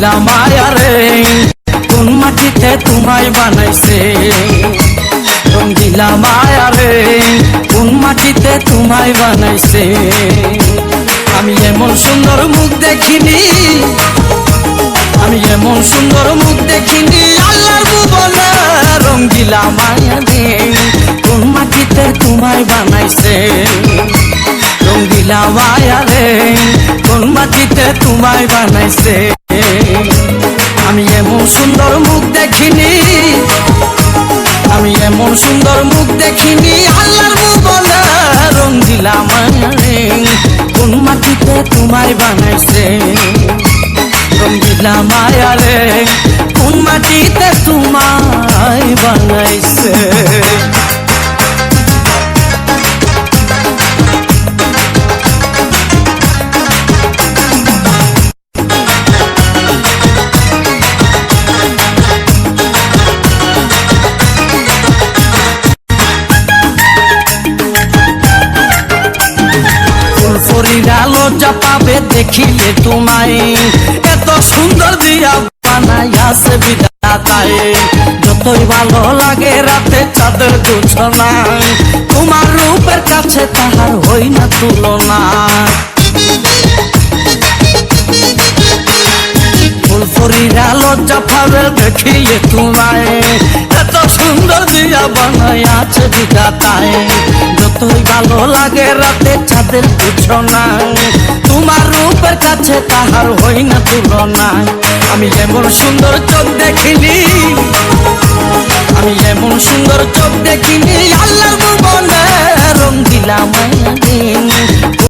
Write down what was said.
রঙ্গিলা মায়া রে। কোন মাটিতে তোমায় বানাইছে? রঙ্গিলা মায়া রে। কোন মাটিতে তোমায় বানাইছে? আমি এমন সুন্দর মুখ দেখিনি। আমি এমন সুন্দর মুখ দেখিনি। আল্লাহর বলে রঙ্গিলা মায়া রে। কোন মাটিতে তোমায় বানাইছে? রঙ্গিলা মায়া রে। কোন মাটিতে তোমায় বানাইছে? আমি এমন সুন্দর মুখ দেখিনি। আমি এমন সুন্দর মুখ দেখিনি। আল্লাহর বলে রঙ্গিলা মায়া রে কোন মাটিতে তোমায় বানাইছে? রে কোন মাটিতে তোমায় বানাইছে? পাবে দেখিলে তোমায়। এত সুন্দর দিয়া বানাইয়াছে বিধাতায়। যতই ভালো লাগে রাতে চাঁদের জোছনায় তোমার রূপের কাছে তাহার হই না তুলনা। ফুলফুরিরা লজ্জা পাবে দেখিলে তোমায়। এত সুন্দর দিয়া বানাইয়াছে বিধাতায়। যতই ভালো লাগে রাতে চাঁদের বিছনায়। তোমার রূপের কাছে তাহার হই না তুলনা আমি এমন সুন্দর চোখ দেখিনি। আমি এমন সুন্দর চোখ দেখিনি।